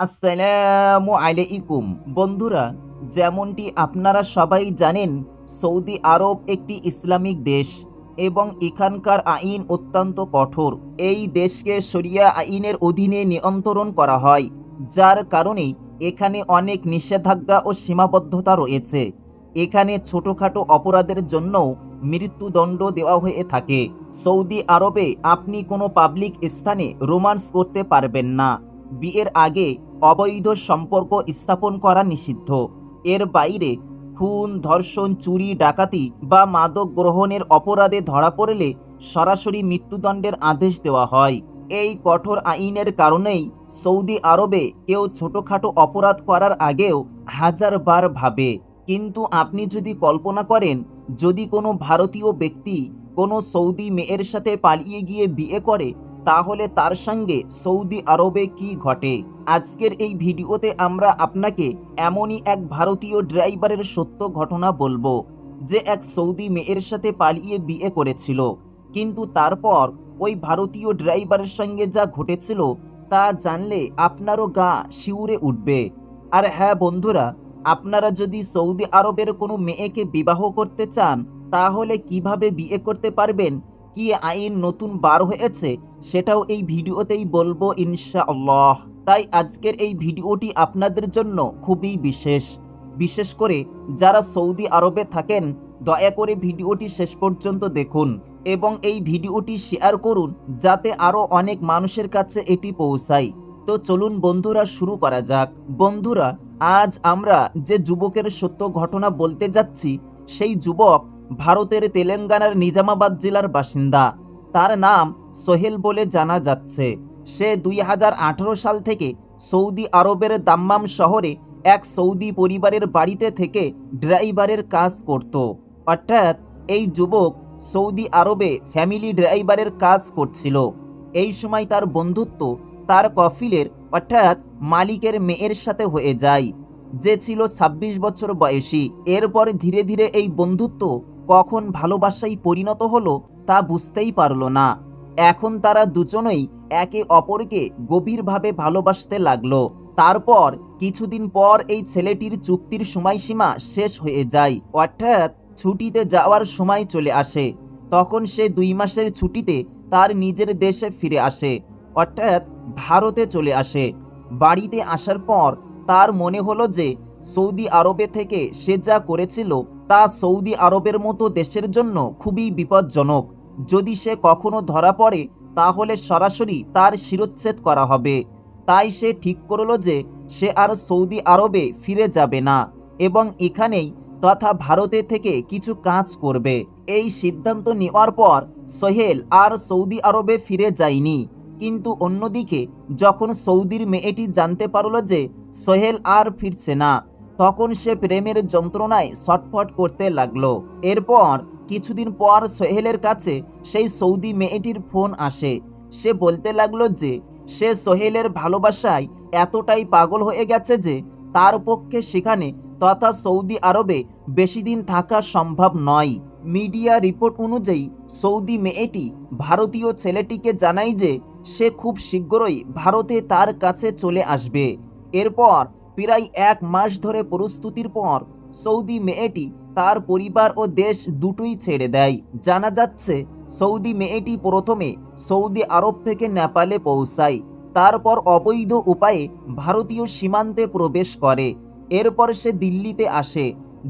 আসসালামু আলাইকুম। বন্ধুরা, যেমনটি আপনারা সবাই জানেন, সৌদি আরব একটি ইসলামিক দেশ এবং এখানকার আইন অত্যন্ত কঠোর। এই দেশকে শরিয়া আইনের অধীনে নিয়ন্ত্রণ করা হয়, যার কারণে এখানে অনেক নিষেধাজ্ঞা ও সীমাবদ্ধতা রয়েছে। এখানে ছোটোখাটো অপরাধের জন্যও মৃত্যুদণ্ড দেওয়া হয়ে থাকে। সৌদি আরবে আপনি কোনো পাবলিক স্থানে রোমান্স করতে পারবেন না। বিয়ের আগে অবৈধ সম্পর্ক স্থাপন করা নিষিদ্ধ। এর বাইরে খুন, ধর্ষণ, চুরি, ডাকাতি বা মাদক গ্রহণের অপরাধে ধরা পড়লে সরাসরি মৃত্যুদণ্ডের আদেশ দেওয়া হয়। এই কঠোর আইনের কারণেই সৌদি আরবে কেউ ছোটোখাটো অপরাধ করার আগেও হাজারবার ভাবে। কিন্তু আপনি যদি কল্পনা করেন, যদি কোনো ভারতীয় ব্যক্তি কোনো সৌদি মেয়ের সাথে পালিয়ে গিয়ে বিয়ে করে তাহলে তার সঙ্গে সৌদি আরবে কি ঘটে? আজকের এই ভিডিওতে আমরা আপনাকে এমনই এক ভারতীয় ড্রাইভারের সত্য ঘটনা বলব, যে এক সৌদি মেয়ের সাথে পালিয়ে বিয়ে করেছিল। কিন্তু তারপর ওই ভারতীয় ড্রাইভারের সঙ্গে যা ঘটেছিল, তা জানলে আপনারও গা শিউরে উঠবে। আর হ্যাঁ বন্ধুরা, আপনারা যদি সৌদি আরবের কোনো মেয়েকে বিবাহ করতে চান, তাহলে কীভাবে বিয়ে করতে পারবেন? কি আইন নতুন বার হয়েছে সেটাও এই ভিডিওতেই বলব ইনশাআল্লাহ। তাই আজকের এই ভিডিওটি আপনাদের জন্য খুবই বিশেষ। বিশেষ করে যারা সৌদি আরবে থাকেন, দয়া করে ভিডিওটি শেষ পর্যন্ত দেখুন এবং এই ভিডিওটি শেয়ার করুন যাতে আরও অনেক মানুষের কাছে এটি পৌঁছায়। তো চলুন বন্ধুরা, শুরু করা যাক। বন্ধুরা, আজ আমরা যে যুবকের সত্য ঘটনা বলতে যাচ্ছি, সেই যুবক ভারতের তেলেঙ্গানার নিজামাবাদ জেলার বাসিন্দা। তার নাম সোহেল বলে জানা যাচ্ছে। সে দুই হাজার আঠারো সাল থেকে সৌদি আরবের দাম্মাম শহরে এক সৌদি পরিবারের বাড়িতে থেকে ড্রাইভারের কাজ করত। অর্থাৎ এই যুবক সৌদি আরবে ফ্যামিলি ড্রাইভারের কাজ করছিল। এই সময় তার বন্ধুত্ব তার কফিলের, অর্থাৎ মালিকের মেয়ের সাথে হয়ে যায়। যে ছিল ২৬ বছর বয়সী। এরপর ধীরে ধীরে এই বন্ধুত্ব কখন ভালোবাসায় পরিণত হলো তা বুঝতেই পারল না। এখন তারা দুজনেই একে অপরকে গভীরভাবে ভালোবাসতে লাগল। তারপর কিছুদিন পর এই ছেলেটির চুক্তির সময়সীমা শেষ হয়ে যায়। অর্থাৎ ছুটিতে যাওয়ার সময় চলে আসে। তখন সে দুই মাসের ছুটিতে তার নিজের দেশে ফিরে আসে। অর্থাৎ ভারতে চলে আসে। বাড়িতে আসার পর তার মনে হলো যে সৌদি আরবে থেকে সে যা করেছিল তা সৌদি আরবের মতো দেশের জন্য খুবই বিপজ্জনক। যদি সে কখনো ধরা পড়ে, তাহলে সরাসরি তার শিরোচ্ছেদ করা হবে। তাই সে ঠিক করল যে, সে আর সৌদি আরবে ফিরে যাবে না এবং এখানেই তথা ভারতে থেকে কিছু কাজ করবে। এই সিদ্ধান্ত নেওয়ার পর সোহেল আর সৌদি আরবে ফিরে যায়নি। কিন্তু অন্যদিকে, যখন সৌদির মেয়েটি জানতে পারল যে সোহেল আর ফিরছে না তখন সে প্রেমের যন্ত্রণায় ছটফট করতে লাগল। এরপর কিছুদিন পর সোহেলের কাছে সেই সৌদি মেয়েটির ফোন আসে। সে বলতে লাগল যে, সে সোহেলের ভালোবাসায় এতটাই পাগল হয়ে গেছে যে, তার পক্ষে সেখানে তথা সৌদি আরবে বেশি দিন থাকা সম্ভব নয়। মিডিয়া রিপোর্ট অনুযায়ী সৌদি মেয়েটি ভারতীয় ছেলেটিকে জানায় যে, সে খুব শীঘ্রই ভারতে তার কাছে চলে আসবে। এরপর প্রায় এক মাস ধরে প্রস্তুতির পর সৌদি মেয়েটি তার পরিবার ও দেশ দুটোই ছেড়ে দেয়। জানা যাচ্ছে, সৌদি মেয়েটি প্রথমে সৌদি আরব থেকে নেপালে পৌঁছায়, তারপর অবৈধ উপায়ে ভারতীয় সীমান্তে প্রবেশ করে। এরপর সে দিল্লিতে আসে,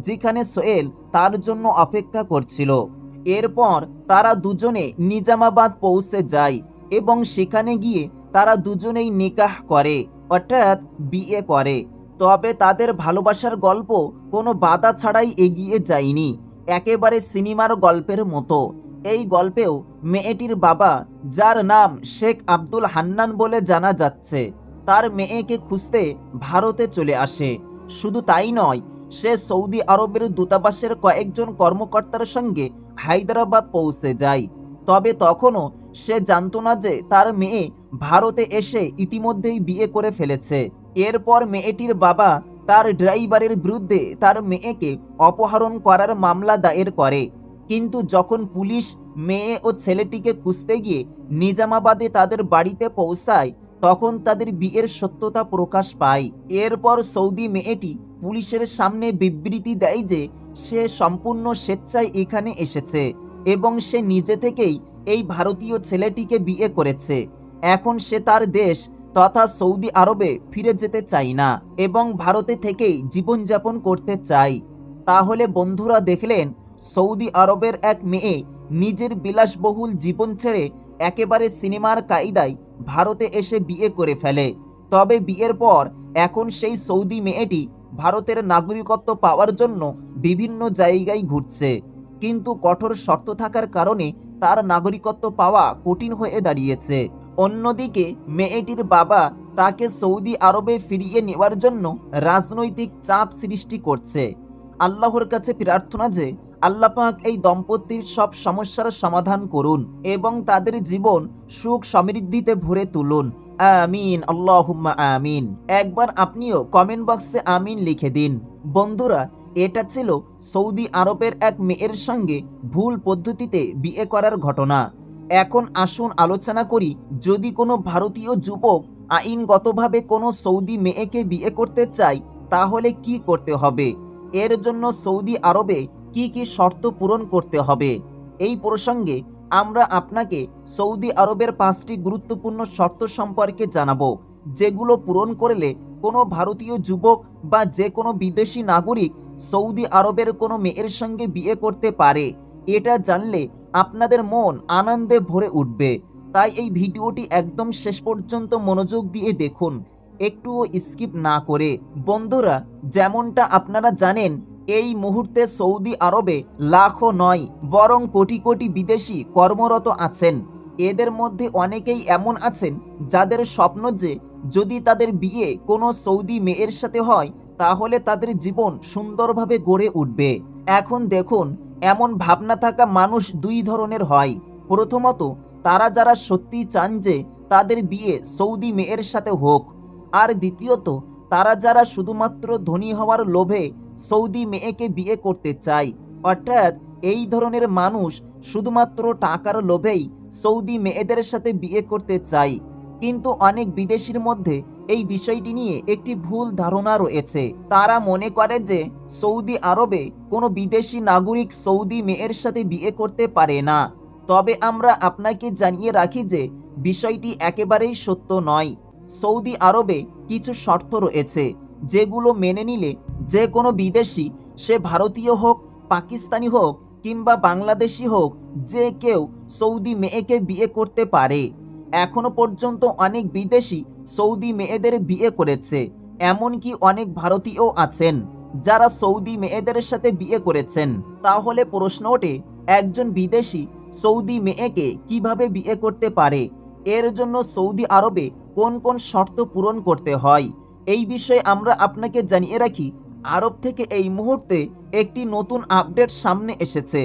যেখানে সোয়েল তার জন্য অপেক্ষা করছিল। এরপর তারা দুজনে নিজামাবাদ পৌঁছে যায় এবং সেখানে গিয়ে তারা দুজনেই নিকাহ করে, অর্থাৎ বিয়ে করে। তবে তাদের ভালোবাসার গল্প কোনো বাধা ছাড়াই এগিয়ে যায়নি। একেবারে সিনেমার গল্পের মতো। এই গল্পেও মেয়েটির বাবা, যার নাম শেখ আব্দুল হান্নান বলে জানা যাচ্ছে, তার মেয়েকে খুঁজতে ভারতে চলে আসে। শুধু তাই নয়, সে সৌদি আরবের দূতাবাসের কয়েকজন কর্মকর্তার সঙ্গে হায়দ্রাবাদ পৌঁছে যায়। তবে তখনও সে জানতো না যে তার মেয়ে ভারতে এসে ইতিমধ্যেই বিয়ে করে ফেলেছে। এরপর মেয়েটির বাবা তার ড্রাইভারের বিরুদ্ধে তার মেয়েকে অপহরণ করার মামলা দায়ের করে। কিন্তু যখন পুলিশ মেয়ে ও ছেলেটিকে খুঁজতে গিয়ে নিজামাবাদে তাদের বাড়িতে পৌঁছায়, তখন তাদের বিয়ের সত্যতা প্রকাশ পায়। এরপর সৌদি মেয়েটি পুলিশের সামনে বিবৃতি দেয় যে, সে সম্পূর্ণ স্বেচ্ছায় এখানে এসেছে এবং সে নিজে থেকেই এই ভারতীয় ছেলেটিকে বিয়ে করেছে। এখন সে তার দেশ তথা সৌদি আরবে ফিরে যেতে চাই না এবং ভারতে থেকেই জীবনযাপন করতে চাই। তাহলে বন্ধুরা দেখলেন, সৌদি আরবের এক মেয়ে নিজের বিলাসবহুল জীবন ছেড়ে একেবারে সিনেমার কায়দায় ভারতে এসে বিয়ে করে ফেলে। তবে বিয়ের পর এখন সেই সৌদি মেয়েটি ভারতের নাগরিকত্ব পাওয়ার জন্য বিভিন্ন জায়গায় ঘুরছে। কিন্তু কঠোর শর্ত থাকার কারণে তার নাগরিকত্ব পাওয়া কঠিন হয়ে দাঁড়িয়েছে। অন্যদিকে, মেয়েটির বাবা তাকে সৌদি আরবে ফিরিয়ে নেওয়ার জন্য রাজনৈতিক চাপ সৃষ্টি করছে। আল্লাহর কাছে প্রার্থনা যে আল্লাপাক এই দম্পতির সব সমস্যার সমাধান করুন এবং তাদের জীবন সুখ সমৃদ্ধিতে ভরে তুলুন। আমিন, আল্লাহুম্মা আমিন। একবার আপনিও কমেন্ট বক্সে আমিন লিখে দিন। বন্ধুরা, এটা ছিল সৌদি আরবের এক মেয়ের সঙ্গে ভুল পদ্ধতিতে বিয়ে করার ঘটনা। এখন আসুন আলোচনা করি, যদি কোনো ভারতীয় যুবক আইনগতভাবে কোনো সৌদি মেয়েকে বিয়ে করতে চায়, তাহলে কি করতে হবে? এর জন্য সৌদি আরবে কি কি শর্ত পূরণ করতে হবে? এই প্রসঙ্গে আমরা আপনাকে সৌদি আরবের পাঁচটি গুরুত্বপূর্ণ শর্ত সম্পর্কে জানাব, যেগুলো পূরণ করলে কোনো ভারতীয় যুবক বা যে কোনো বিদেশি নাগরিক সৌদি আরবের কোনো মেয়ের সঙ্গে বিয়ে করতে পারে। এটা জানলে আপনাদের মন আনন্দে ভরে উঠবে। তাই এই ভিডিওটি একদম শেষ পর্যন্ত মনোযোগ দিয়ে দেখুন। একটুও স্কিপ না করে। বন্ধুরা, যেমনটা আপনারা জানেন, এই মুহূর্তে সৌদি আরবে লাখো নয়, বরং কোটি কোটি বিদেশি কর্মরত আছেন। এদের মধ্যে অনেকেই এমন আছেন, যাদের স্বপ্ন যে যদি তাদের বিয়ে কোনো সৌদি মেয়ের সাথে হয়, তাহলে তাদের জীবন সুন্দরভাবে গড়ে উঠবে। এখন দেখুন এমন ভাবনা থাকা মানুষ দুই ধরনের হয়। প্রথমত, তারা যারা সত্যি চান যে তাদের বিয়ে সৌদি মেয়ের সাথে হোক। আর দ্বিতীয়ত, তারা যারা শুধুমাত্র ধনী হওয়ার লোভে সৌদি মেয়েকে বিয়ে করতে চায়, অর্থাৎ এই ধরনের মানুষ শুধুমাত্র টাকার লোভেই সৌদি মেয়েদের সাথে বিয়ে করতে চায়। কিন্তু অনেক বিদেশির মধ্যে এই বিষয়টি নিয়ে একটি ভুল ধারণা রয়েছে। তারা মনে করে যে সৌদি আরবে কোনো বিদেশি নাগরিক সৌদি মেয়ের সাথে বিয়ে করতে পারে না। তবে আমরা আপনাকে জানিয়ে রাখি যে বিষয়টি একেবারেই সত্য নয়। সৌদি আরবে কিছু শর্ত রয়েছে, যেগুলো মেনে নিলে যে কোনো বিদেশি, সে ভারতীয় হোক, পাকিস্তানি হোক কিংবা বাংলাদেশি হোক, যে কেউ সৌদি মেয়েকে বিয়ে করতে পারে। এখনও পর্যন্ত অনেক বিদেশি সৌদি মেয়েদের বিয়ে করেছে, এমনকি অনেক ভারতীয় আছেন। যারা সৌদি মেয়েদের সাথে বিয়ে করেছেন, তাহলে প্রশ্ন ওঠে, একজন বিদেশি সৌদি মেয়েকে কীভাবে বিয়ে করতে পারে? এর জন্য সৌদি আরবে কোন কোন শর্ত পূরণ করতে হয়? এই বিষয়ে আমরা আপনাকে জানিয়ে রাখি, আরব থেকে এই মুহূর্তে একটি নতুন আপডেট সামনে এসেছে,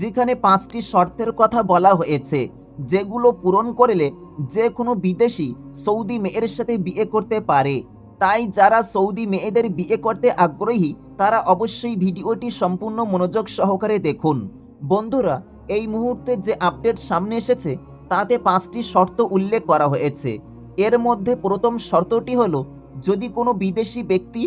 যেখানে পাঁচটি শর্তের কথা বলা হয়েছে। যেগুলো পূরণ করলে যে কোনো বিদেশি সৌদি মেয়ের সাথে বিয়ে করতে পারে। তাই যারা সৌদি মেয়েদের বিয়ে করতে আগ্রহী, তারা অবশ্যই ভিডিওটি সম্পূর্ণ মনোযোগ সহকারে দেখুন। বন্ধুরা, এই মুহূর্তে যে আপডেট সামনে এসেছে, তাতে পাঁচটি শর্ত উল্লেখ করা হয়েছে। এর মধ্যে প্রথম শর্তটি হলো, যদি কোনো বিদেশি ব্যক্তি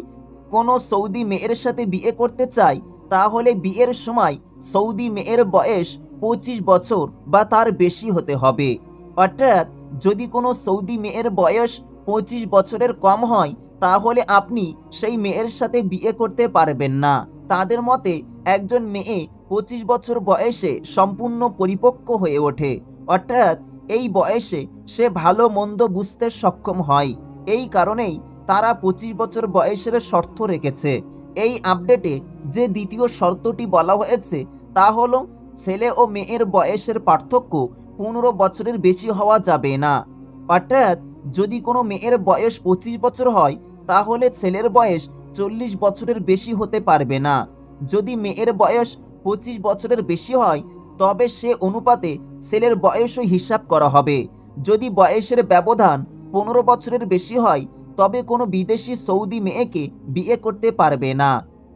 কোনো সৌদি মেয়ের সাথে বিয়ে করতে চায়, তাহলে বিয়ের সময় সৌদি মেয়ের বয়স পঁচিশ বছর বা তার বেশি হতে হবে। অর্থাৎ যদি কোনো সৌদি মেয়ের বয়স পঁচিশ বছরের কম হয়, তাহলে আপনি সেই মেয়ের সাথে বিয়ে করতে পারবেন না। তাদের মতে, একজন মেয়ে পঁচিশ বছর বয়সে সম্পূর্ণ পরিপক্ক হয়ে ওঠে। অর্থাৎ এই বয়সে সে ভালো মন্দ বুঝতে সক্ষম হয়। এই কারণেই তারা পঁচিশ বছর বয়সের শর্ত রেখেছে। এই আপডেটে যে দ্বিতীয় শর্তটি বলা হয়েছে, তা হলো ছেলে ও মেয়ের বয়সের পার্থক্য পনেরো বছরের বেশি হওয়া যাবে না। অর্থাৎ যদি কোনো মেয়ের বয়স পঁচিশ বছর হয়, তাহলে ছেলের বয়স চল্লিশ বছরের বেশি হতে পারবে না। যদি মেয়ের বয়স পঁচিশ বছরের বেশি হয়, তবে সে অনুপাতে ছেলের বয়সও হিসাব করা হবে। যদি বয়সের ব্যবধান পনেরো বছরের বেশি হয়, তবে কোনো বিদেশি সৌদি মেয়েকে বিয়ে করতে পারবে না।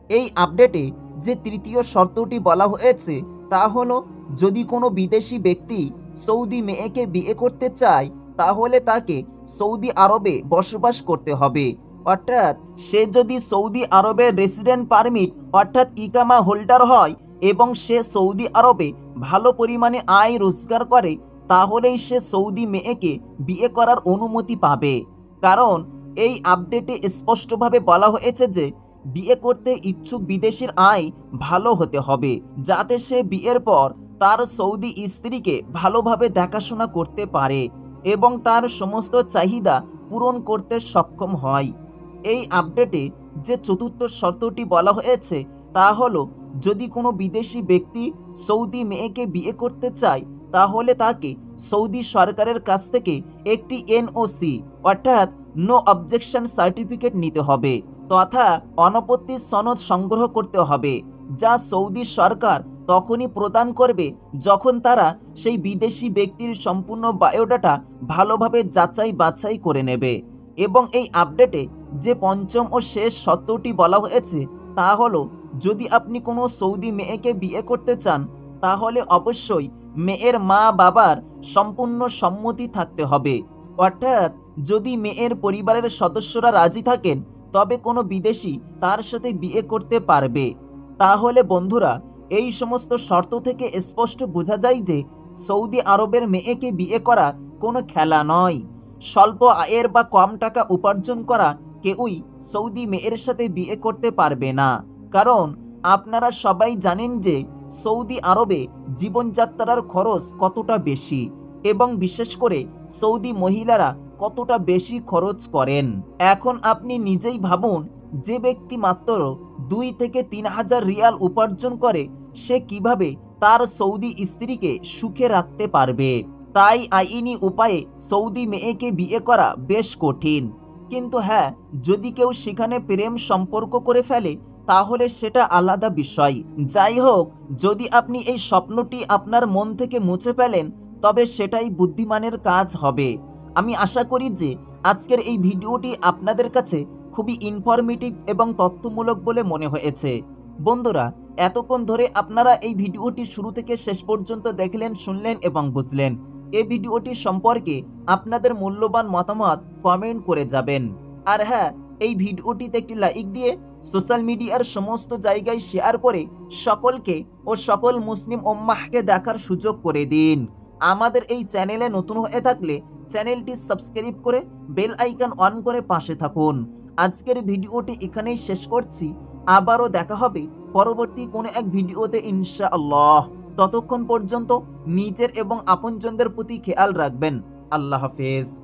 এই আপডেটে যে তৃতীয় শর্তটি বলা হয়েছে তা হলো যদি কোনো বিদেশি ব্যক্তি সৌদি মেয়েকে বিয়ে করতে চায়, তাহলে তাকে সৌদি আরবে বসবাস করতে হবে। অর্থাৎ সে যদি সৌদি আরবের রেসিডেন্ট পারমিট অর্থাৎ ইকামা হোল্ডার হয় এবং সে সৌদি আরবে ভালো পরিমাণে আয় রোজগার করে, তাহলেই সে সৌদি মেয়েকে বিয়ে করার অনুমতি পাবে। কারণ এই আপডেটে স্পষ্টভাবে বলা হয়েছে যে বিয়ে করতে ইচ্ছুক বিদেশির আয় ভালো হতে হবে, যাতে সে বিয়ের পর তার সৌদি স্ত্রীকে ভালোভাবে দেখাশোনা করতে পারে এবং তার সমস্ত চাহিদা পূরণ করতে সক্ষম হয়। এই আপডেটে যে চতুর্থ শর্তটি বলা হয়েছে, তা হলো, যদি কোনো বিদেশি ব্যক্তি সৌদি মেয়েকে বিয়ে করতে চায়, তাহলে তাকে সৌদি সরকারের কাছ থেকে একটি এনওসি, অর্থাৎ নো অবজেকশন সার্টিফিকেট নিতে হবে। তথা অনপত্তি সনদ সংগ্রহ করতে হবে, যা সৌদি সরকার তখনই প্রদান করবে যখন তারা সেই বিদেশি ব্যক্তির সম্পূর্ণ বায়োডাটা ভালোভাবে যাচাই বাছাই করে নেবে। এবং এই আপডেটে যে পঞ্চম ও শেষ সত্যটি বলা হয়েছে, তা হলো, যদি আপনি কোনো সৌদি মেয়েকে বিয়ে করতে চান, তাহলে অবশ্যই মেয়ের মা বাবার সম্পূর্ণ সম্মতি থাকতে হবে। অর্থাৎ যদি মেয়ের পরিবারের সদস্যরা রাজি থাকেন তবে কোনো বিদেশি তার সাথে বিয়ে করতে পারবে। তাহলে বন্ধুরা, এই সমস্ত শর্ত থেকে স্পষ্ট বোঝা যায় যে সৌদি আরবের মেয়েকে বিয়ে করা কোনো খেলা নয়। স্বল্প আয়ের বা কম টাকা উপার্জন করা কেউই সৌদি মেয়ের সাথে বিয়ে করতে পারবে না। কারণ আপনারা সবাই জানেন যে সৌদি আরবে জীবনযাত্রার খরচ কতটা বেশি। এবং বিশেষ করে সৌদি মহিলারা কতটা বেশি খরচ করেন। এখন আপনি নিজেই ভাবুন, যে ব্যক্তি মাত্র দুই থেকে তিন হাজার রিয়াল উপার্জন করে, সে কীভাবে তার সৌদি স্ত্রীকে সুখে রাখতে পারবে? তাই আইনি উপায়ে সৌদি মেয়েকে বিয়ে করা বেশ কঠিন। কিন্তু হ্যাঁ যদি কেউ সেখানে প্রেম সম্পর্ক করে ফেলে, তাহলে সেটা আলাদা বিষয়। যাই হোক, যদি আপনি এই স্বপ্নটি আপনার মন থেকে মুছে ফেলেন তবে সেটাই বুদ্ধিমানের কাজ হবে। আমি আশা করি যে আজকের এই ভিডিওটি আপনাদের কাছে খুবই ইনফরমেটিভ এবং তথ্যমূলক বলে মনে হয়েছে। বন্ধুরা, এতক্ষণ ধরে আপনারা এই ভিডিওটি শুরু থেকে শেষ পর্যন্ত দেখলেন, শুনলেন এবং বুঝলেন। এই ভিডিওটি সম্পর্কে আপনাদের মূল্যবান মতামত কমেন্ট করে যাবেন। আর হ্যাঁ এই ভিডিওটিতে একটি লাইক দিয়ে সোশ্যাল মিডিয়ার সমস্ত জায়গায় শেয়ার করে সকলকে ও সকল মুসলিম ওম্মাহকে দেখার সুযোগ করে দিন। আমাদের এই চ্যানেলে নতুন হয়ে থাকলে চ্যানেলটি সাবস্ক্রাইব করে বেল আইকন অন করে পাশে থাকুন। আজকের ভিডিওটি এখানেই শেষ করছি। আবারও দেখা হবে পরবর্তী কোনো এক ভিডিওতে ইনশাআল্লাহ। ততক্ষণ পর্যন্ত নিজের এবং আপনজনদের প্রতি খেয়াল রাখবেন। আল্লাহ হাফেজ।